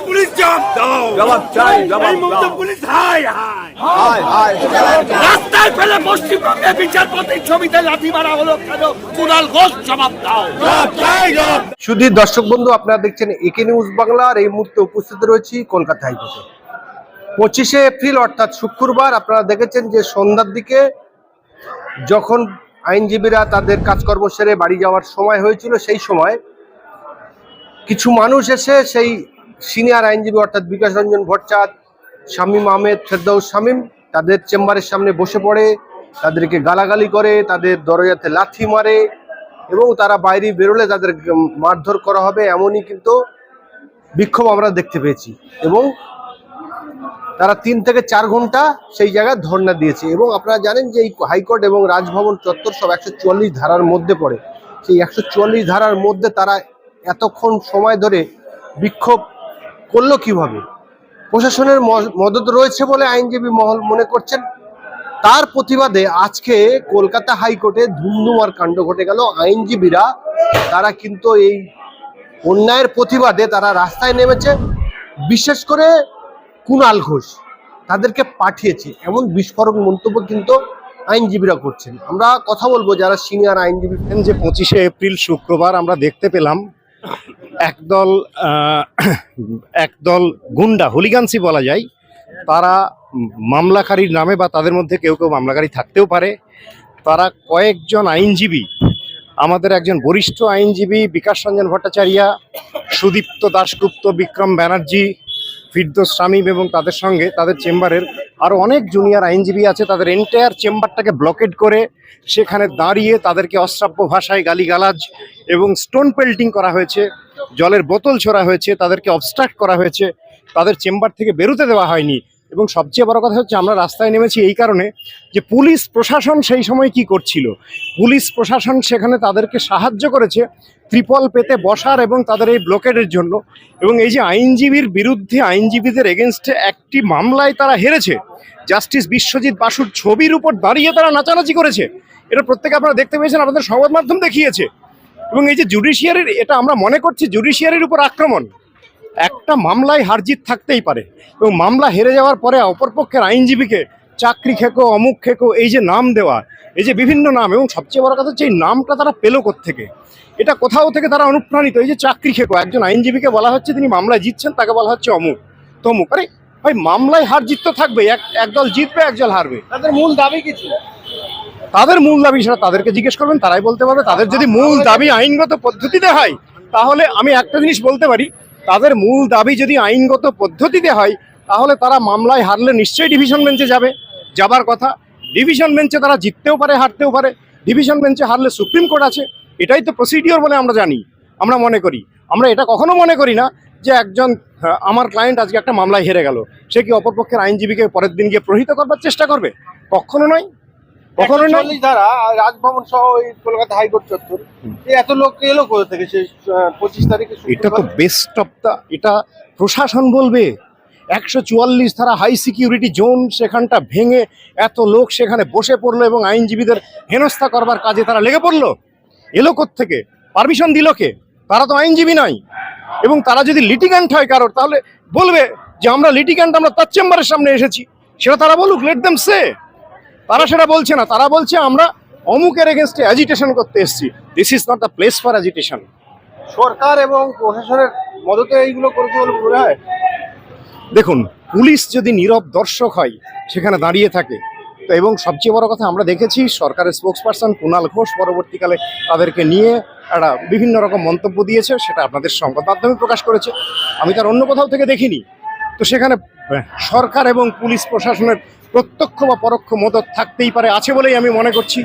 মমতার পুলিশ জবাব দাও। জবাব চাই জবাব মমতা পুলিশ হাই হাই হায় হায়। রাস্তায় ফেলে পশ্চিমবঙ্গে বিচারপতির ছবিতে লাথি মারা হলো কেন? কুণাল ঘোষ জবাব দাও। শুধু দর্শক বন্ধু আপনারা দেখছেন একে নিউজ বাংলার এই মুহূর্তে উপস্থিত রয়েছি কলকাতা হাইকোর্টে। পঁচিশে এপ্রিল অর্থাৎ শুক্রবার আপনারা দেখেছেন যে সন্ধ্যার দিকে যখন আইনজীবীরা তাদের কাজকর্ম সেরে বাড়ি যাওয়ার সময় হয়েছিল সেই সময় কিছু মানুষ এসে সেই সিনিয়র আইনজীবী অর্থাৎ বিকাশ রঞ্জন ভট্টাচার্য, শামীম আহমেদ ফেরদাউস শামীম, তাদের চেম্বারের সামনে বসে পড়ে, তাদেরকে গালাগালি করে, তাদের দরজাতে লাথি মারে এবং তারা বাইরে বেরোলে তাদের মারধর করা হবে এমনই কিন্তু বিক্ষোভ আমরা দেখতে পেয়েছি এবং তারা তিন থেকে চার ঘণ্টা সেই জায়গায় ধর্ণা দিয়েছে এবং আপনারা জানেন যে এই হাইকোর্ট এবং রাজভবন চত্বর সব একশো চুয়াল্লিশ ধারার মধ্যে পড়ে। সেই একশো চুয়াল্লিশ ধারার মধ্যে তারা এতক্ষণ সময় ধরে বিক্ষোভ করল কীভাবে? প্রশাসনের মদত রয়েছে বলে আইনজীবী মহল মনে করছেন। তার প্রতিবাদে আজকে কলকাতা হাইকোর্টে ধুমধুমার কাণ্ড ঘটে গেল। আইনজীবীরা, তারা কিন্তু এই অন্যায়ের প্রতিবাদে তারা রাস্তায় নেমেছে। বিশেষ করে কুণাল ঘোষ, তাদেরকে পাঠিয়েছে। এমন বিস্ফোরক মন্তব্য কিন্তু আইনজীবীরা করছেন। আমরা কথা বলব যারা সিনিয়র আইনজীবী। যে পঁচিশে এপ্রিল শুক্রবার আমরা দেখতে পেলাম একদল একদল গুন্ডা, হুলিগান্সি বলা যায়, তারা মামলাকারীর নামে বা তাদের মধ্যে কেউ কেউ মামলাকারী থাকতেও পারে। তারা কয়েকজন আইনজীবী, আমাদের একজন বরিষ্ঠ আইনজীবী বিকাশ রঞ্জন ভট্টাচার্যা, সুদীপ্ত দাশগুপ্ত, বিক্রম ব্যানার্জি, ফিরদোস শামীম এবং তাদের সঙ্গে তাদের চেম্বারের আরও অনেক জুনিয়র আইনজীবী আছে, তাদের এন্টায়ার চেম্বারটাকে ব্লকেড করে সেখানে দাঁড়িয়ে তাদেরকে অশ্রাব্য ভাষায় গালিগালাজ এবং স্টোন পেল্টিং করা হয়েছে, জলের বোতল ছোড়া হয়েছে, তাদেরকে অবস্ট্রাক্ট করা হয়েছে, তাদের চেম্বার থেকে বেরোতে দেওয়া হয়নি। এবং সবচেয়ে বড় কথা হচ্ছে, আমরা রাস্তায় নেমেছি এই কারণে যে পুলিশ প্রশাসন সেই সময় কি করছিল? পুলিশ প্রশাসন সেখানে তাদেরকে সাহায্য করেছে ত্রিপল পেতে বসার এবং তাদের এই ব্লকেডের জন্য। এবং এই যে আইনজীবীর বিরুদ্ধে আইনজীবীদের এগেনস্টে একটি মামলায় তারা হেরেছে। জাস্টিস বিশ্বজিৎ বাসুর ছবির উপর দাঁড়িয়ে তারা নাচানাচি করেছে। এটা প্রত্যেকে আপনারা দেখতে পেয়েছেন, আপনাদের সংবাদ মাধ্যম দেখিয়েছে। এবং এই যে জুডিশিয়ারির, এটা আমরা মনে করছি জুডিশিয়ারির উপর আক্রমণ। একটা মামলায় হারজিত থাকতেই পারে। এবং মামলা হেরে যাওয়ার পরে অপরপক্ষের আইনজীবীকে চাকরি খেকো অমুক খেকো এই যে নাম দেওয়া এই যে বিভিন্ন নাম এবং সবচেয়ে বড় কথা হচ্ছে এই নামটা তারা পেল থেকে এটা কোথাও থেকে তারা অনুপ্রাণিত এই যে চাকরি খেকো একজন আইনজীবীকে বলা হচ্ছে তিনি মামলায় জিতছেন তাকে বলা হচ্ছে অমুক তমুক। আরে ভাই মামলায় হার জিত তো থাকবে এক একদল জিতবে একদল হারবে। তাদের মূল দাবি কিছু ছিল? তাদের মূল দাবি সেটা তাদেরকে জিজ্ঞেস করবেন তারাই বলতে পারবে। তাদের যদি মূল দাবি আইনগত পদ্ধতিতে হয় তাহলে আমি একটা জিনিস বলতে পারি তাদের মূল দাবি যদি আইনগত পদ্ধতিতে হয় তাহলে তারা মামলায় হারলে নিশ্চয়ই ডিভিশন বেঞ্চে যাবে। যাবার কথা। ডিভিশন বেঞ্চে তারা জিততেও পারে হারতেও পারে। ডিভিশন বেঞ্চে হারলে সুপ্রিম কোর্ট আছে। এটাই তো প্রসিডিওর বলে আমরা জানি আমরা মনে করি। আমরা এটা কখনো মনে করি না যে একজন আমার ক্লায়েন্ট আজকে একটা মামলায় হেরে গেল। সে কি অপরপক্ষের আইনজীবীকে পরের দিন গিয়ে প্রহিত করবার চেষ্টা করবে? কখনো নয়। কখনো নয়। ধারা রাজভবন সহ কলকাতা হাইকোর্ট চত্বর। এত লোক এলো কোথা থেকে? পঁচিশ তারিখে এটা তো বেস্ট অফ দ্য এটা প্রশাসন বলবে। একশো চুয়াল্লিশ ধারা হাই সিকিউরিটি জোন সেখানটা ভেঙে এত লোক সেখানে বসে পড়ল এবং আইনজীবীদের হেনস্থা করবার কাজে তারা লেগে পড়ল। এলো থেকে পারমিশন দিল কে? তারা তো আইনজীবী নয়। এবং তারা যদি লিটিগ্যান্ট হয় কারোর, তাহলে বলবে যে আমরা লিটিগ্যান্ট আমরা তার চেম্বারের সামনে এসেছি। সেটা তারা বলুক লেট দেম সে তারা সেটা বলছে না। তারা বলছে আমরা অমুকের এগেনস্টে অ্যাজিটেশন করতে এসেছি। This is not the place for agitation সরকার এবং প্রশাসনের মদতে এইগুলো করেছে বলে মনে হয় দেখুন পুলিশ যদি নীরব দর্শক হয় সেখানে দাঁড়িয়ে থাকে। তো এবং সবচেয়ে বড় কথা আমরা দেখেছি সরকারের স্পোক্স পার্সন কুণাল ঘোষ পরবর্তীকালে তাদেরকে নিয়ে একটা বিভিন্ন রকম মন্তব্য দিয়েছে সেটা আপনাদের সংবাদ মাধ্যমে প্রকাশ করেছে। আমি তার অন্য কোথাও থেকে দেখিনি। তো সেখানে সরকার এবং পুলিশ প্রশাসনের প্রত্যক্ষ বা পরোক্ষ মদত থাকতেই পারে আছে বলেই আমি মনে করছি।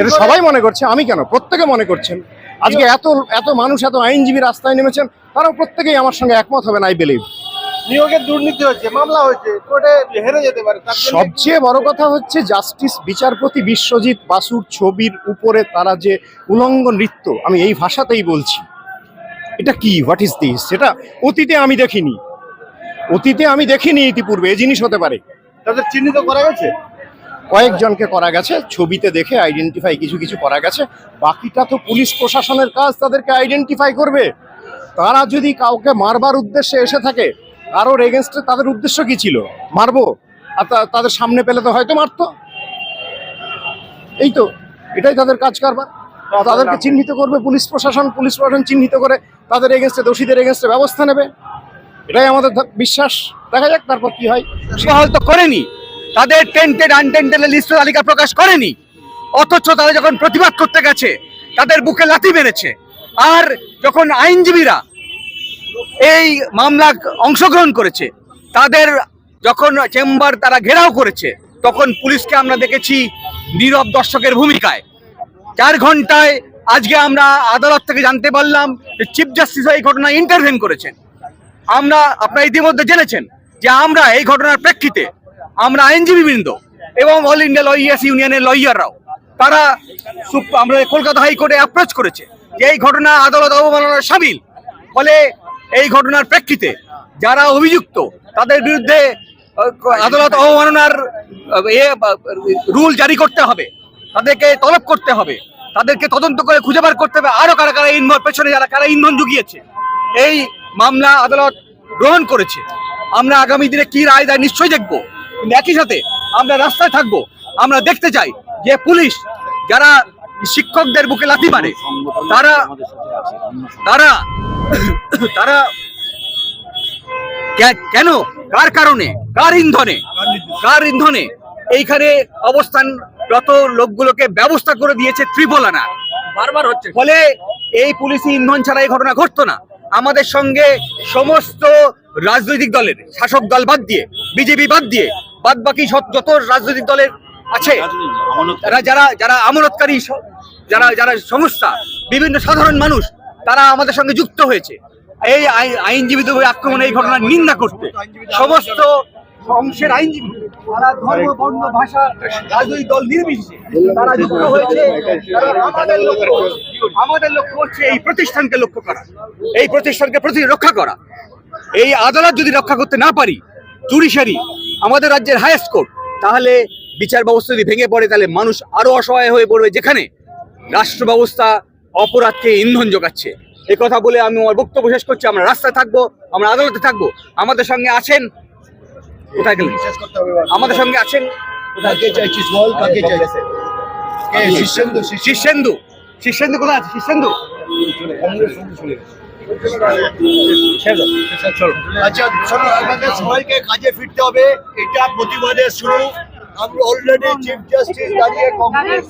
এটা সবাই মনে করছে আমি কেন? প্রত্যেকে মনে করছেন। আজকে এত এত মানুষ এত আইনজীবী রাস্তায় নেমেছেন তারাও প্রত্যেকেই আমার সঙ্গে একমত হবেন আই বিলিভ নিয়োগের দুর্নীতি হচ্ছে মামলা হয়েছে কোর্টে হেরে যেতে পারে সবচেয়ে বড় কথা হচ্ছে জাস্টিস বিচারপতি বিশ্বজিৎ বাসুর ছবির উপরে তারা যে উলঙ্গ নৃত্য আমি এই ভাষাতেই বলছি। এটা কি? হোয়াট ইজ দিস সেটা অতীতে আমি দেখিনি। অতীতে আমি দেখিনি ইতিপূর্বে এই জিনিস হতে পারে। তাদের চিহ্নিত করা গেছে? কয়েকজনকে করা গেছে ছবিতে দেখে আইডেন্টিফাই কিছু কিছু করা গেছে। বাকিটা তো পুলিশ প্রশাসনের কাজ তাদেরকে আইডেন্টিফাই করবে। তারা যদি কাউকে মারবার উদ্দেশ্যে এসে থাকে কারোর এগেনস্টে তাদের উদ্দেশ্য কি ছিল? মারবো? আর তাদের সামনে পেলে তো হয়তো মারতো। এই তো এটাই তাদের কাজ কারবার। তাদেরকে চিহ্নিত করবে পুলিশ প্রশাসন পুলিশ প্রশাসন চিহ্নিত করে তাদের এগেনস্টে দোষীদের এগেনস্টে ব্যবস্থা নেবে। এটাই আমাদের বিশ্বাস। দেখা যাক তারপর কি হয়। বহাল তো করেনি। তাদের টেন্টেড আনটেন্টেড লিস্ট তালিকা প্রকাশ করেনি। অথচ তারা যখন প্রতিবাদ করতে গেছে তাদের বুকে লাথি মেরেছে। আর যখন আইনজীবীরা এই মামলা অংশগ্রহণ করেছে। তাদের যখন চেম্বার তারা ঘেরাও করেছে, তখন পুলিশকে আমরা দেখেছি নীরব দর্শকের ভূমিকায়। চার ঘন্টায় আজকে আমরা আদালত থেকে জানতে পারলাম যে চিফ জাস্টিস এই ঘটনায় ইন্টারভেন করেছেন। আমরা আপনারা ইতিমধ্যে জেনেছেন যে আমরা এই ঘটনার প্রেক্ষিতে আমরা আইনজীবীবৃন্দ এবং অল ইন্ডিয়া লয়ার্স ইউনিয়নের লয়াররাও তারা আমরা কলকাতা হাইকোর্টে অ্যাপ্রোচ করেছে যে এই ঘটনা আদালত অবমাননার সামিল। ফলে এই ঘটনার প্রেক্ষিতে যারা অভিযুক্ত, তাদের বিরুদ্ধে আদালত অবমাননার রুল জারি করতে হবে, তাদেরকে তলব করতে হবে, তাদেরকে তদন্ত করে খুঁজে বার করতে হবে, আরও কারা কারা ইন্ধন পেছনে যারা কারা ইন্ধন জুগিয়েছে, এই মামলা আদালত গ্রহণ করেছে। আমরা আগামী দিনে কি রায় দেয় নিশ্চয়ই দেখব, কিন্তু একই সাথে আমরা রাস্তায় থাকব, আমরা দেখতে চাই যে পুলিশ যারা শিক্ষকদের বুকে লাথি মারে। তারা তারা তারা কেন? কার কারণে? কার ইন্ধনে? কার ইন্ধনে? এইখানে অবস্থানরত লোকগুলোকে ব্যবস্থা করে দিয়েছে ত্রিপলানা। বারবার হচ্ছে। ফলে এই পুলিশি ইন্ধন ছাড়া এই ঘটনা ঘটতো না। আমাদের সঙ্গে সমস্ত রাজনৈতিক দলের শাসক দল বাদ দিয়ে বিজেপি বাদ দিয়ে বাদ বাকি যত রাজনৈতিক দলের আছে যারা যারা স- যারা যারা সংস্থা বিভিন্ন সাধারণ মানুষ, তারা আমাদের সঙ্গে যুক্ত হয়েছে। এই আই- আইনজীবীদের আক্রমণ, এই ঘটনার নিন্দা করতে। সমস্ত অংশের আইনজীবী, তারা ধর্ম, বর্ণ, ভাষা, রাজনৈতিক দল নির্বিশেষে তারা যুক্ত হয়েছে। আমাদের লক্ষ্য আমাদের লক্ষ্য হচ্ছে এই প্রতিষ্ঠানকে লক্ষ্য করা, এই প্রতিষ্ঠানকে প্রতি রক্ষা করা। এই আদালত যদি রক্ষা করতে না পারি, জুডিশিয়ারি, আমাদের রাজ্যের হাইয়েস্ট কোর্ট তাহলে বিচার ব্যবস্থা যদি ভেঙে পড়ে, তাহলে মানুষ আরও অসহায় হয়ে পড়বে যেখানে রাষ্ট্র ব্যবস্থা অপরাধকে ইন্ধন যোগাচ্ছে। এ কথা বলে আমি আমার বক্তব্য শেষ করছি। আমরা রাস্তায় থাকব আমরা আদালতে থাকব। আমাদের সঙ্গে আছেন কোথায় গেলেন? আমাদের সঙ্গে আছেন শীর্ষেন্দু শীর্ষেন্দু কোথায় আছে? শীর্ষেন্দু আচ্ছা শোনো আমাদের সবাইকে কাজে ফিরতে হবে। এটা প্রতিবাদের শুরু। আমরা অলরেডি চিফ জাস্টিস দাঁড়িয়ে কংগ্রেস